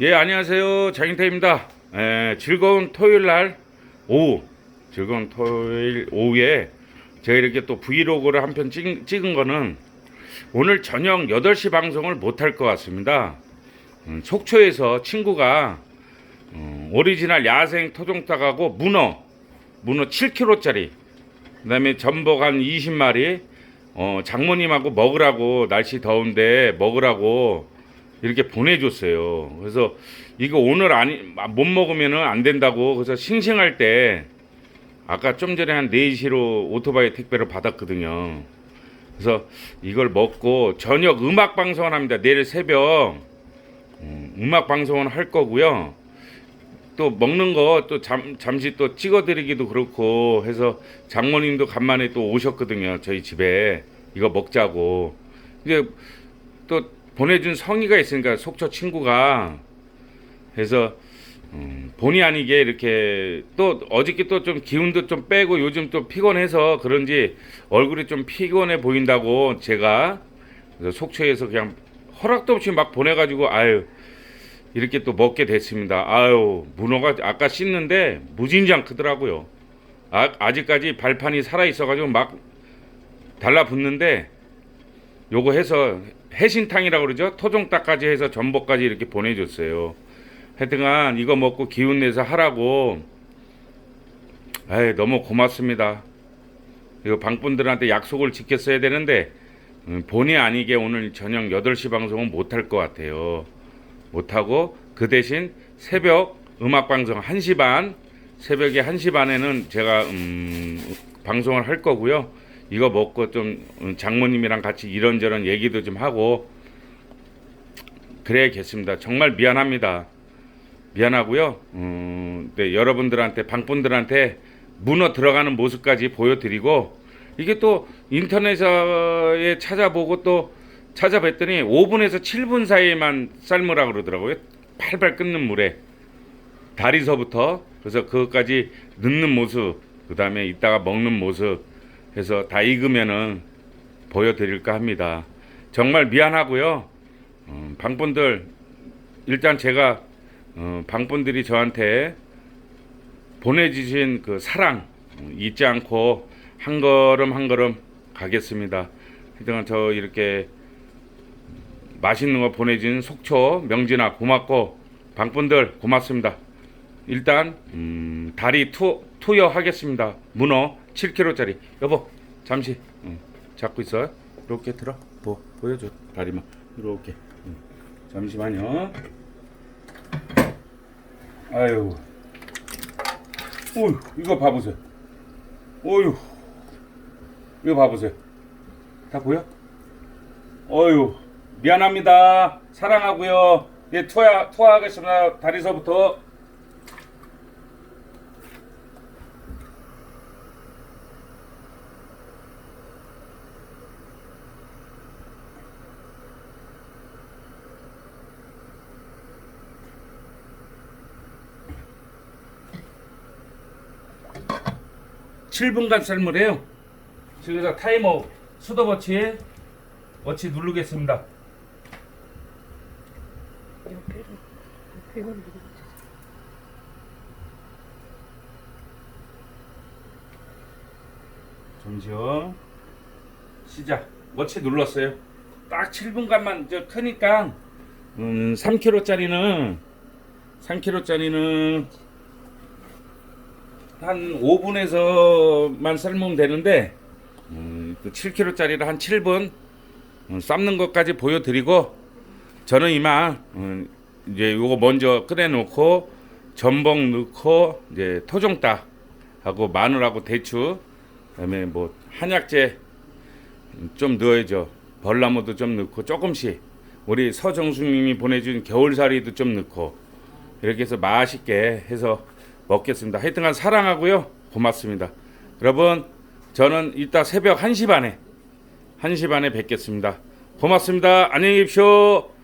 예, 안녕하세요. 장인태입니다. 에, 즐거운 토요일 날 오후, 즐거운 토요일 오후에 제가 이렇게 또 브이로그를 한 편 찍은 거는 오늘 저녁 8시 방송을 못 할 것 같습니다. 음, 속초에서 친구가 음, 오리지널 야생 토종닭하고 문어, 문어 7kg짜리, 그 다음에 전복 한 20마리, 어, 장모님하고 먹으라고, 날씨 더운데 먹으라고 이렇게 보내줬어요. 그래서 이거 오늘 아니 못 먹으면은 안 된다고 그래서 싱싱할 때 아까 좀 전에 한 4시로 오토바이 택배를 받았거든요. 그래서 이걸 먹고 저녁 음악 방송을 합니다. 내일 새벽 음, 음악 방송을 할 거고요. 또 먹는 거 또 잠시 또 찍어드리기도 그렇고 해서 장모님도 간만에 또 오셨거든요. 저희 집에 이거 먹자고. 이제 또 보내준 성의가 있으니까 속초 친구가 해서 음, 본의 아니게 이렇게 또 어저께 또 좀 기운도 좀 빼고 요즘 또 피곤해서 그런지 얼굴이 좀 피곤해 보인다고 제가 그래서 속초에서 그냥 허락도 없이 막 보내가지고 아유 이렇게 또 먹게 됐습니다. 아유 문어가 아까 씻는데 무진장 크더라고요. 아, 아직까지 발판이 살아 있어가지고 막 달라붙는데 요거 해서 해신탕이라고 그러죠. 토종닭까지 해서 전복까지 이렇게 보내줬어요. 하여튼간 이거 먹고 기운 내서 하라고. 에이 너무 고맙습니다. 이거 방분들한테 약속을 지켰어야 되는데 음, 본의 아니게 오늘 저녁 8시 방송은 못할 것 같아요. 못하고 그 대신 새벽 음악 방송 1시 반 새벽에 1시 반에는 제가 음, 방송을 할 거고요. 이거 먹고 좀 음, 장모님이랑 같이 이런저런 얘기도 좀 하고 그래야겠습니다. 정말 미안합니다. 미안하고요. 음, 네, 여러분들한테 방분들한테 문어 들어가는 모습까지 보여드리고 이게 또 인터넷에 찾아보고 또 찾아뵀더니 5분에서 7분 사이에만 삶으라 그러더라고요. 팔팔 끓는 물에 다리서부터 그래서 그것까지 넣는 모습 그 다음에 이따가 먹는 모습 해서 다 익으면은 보여드릴까 합니다. 정말 미안하고요. 음, 방분들 일단 제가 어, 방분들이 저한테 보내주신 그 사랑 어, 잊지 않고 한 걸음 한 걸음 가겠습니다. 하여튼 저 이렇게 맛있는 거 보내준 속초 명진아 고맙고 방분들 고맙습니다. 일단 음, 다리 투 투여하겠습니다. 문어 7kg짜리. 여보 잠시 응, 잡고 있어. 이렇게 들어. 보 보여줘 다리만 이렇게. 응. 잠시만요. 아유. 어휴 이거 봐보세요. 어휴 이거 봐보세요. 다 보여? 어휴 미안합니다. 사랑하고요. 예 투하 투하하겠습니다. 다리서부터. 칠분간 삶으래요. 그래서 타이머 수도 버치에 워치 누르겠습니다. 잠시요. 시작. 워치 눌렀어요. 딱 7분간만 저 크니까 음, 3kg짜리는 3kg짜리는 한 5분에서만 삶으면 되는데 음, 7kg짜리를 한 7분 음, 삶는 것까지 보여드리고 저는 이만 음, 이제 요거 먼저 끓여놓고 전복 넣고 이제 토종닭 하고 마늘하고 대추 그다음에 뭐 한약재 좀 넣어야죠. 벌나무도 좀 넣고 조금씩 우리 서정수님이 보내준 겨울사리도 좀 넣고 이렇게 해서 맛있게 해서 먹겠습니다. 하여튼간 사랑하고요. 고맙습니다. 여러분 저는 이따 새벽 1시 반에 1시 반에 뵙겠습니다. 고맙습니다. 안녕히 계십시오.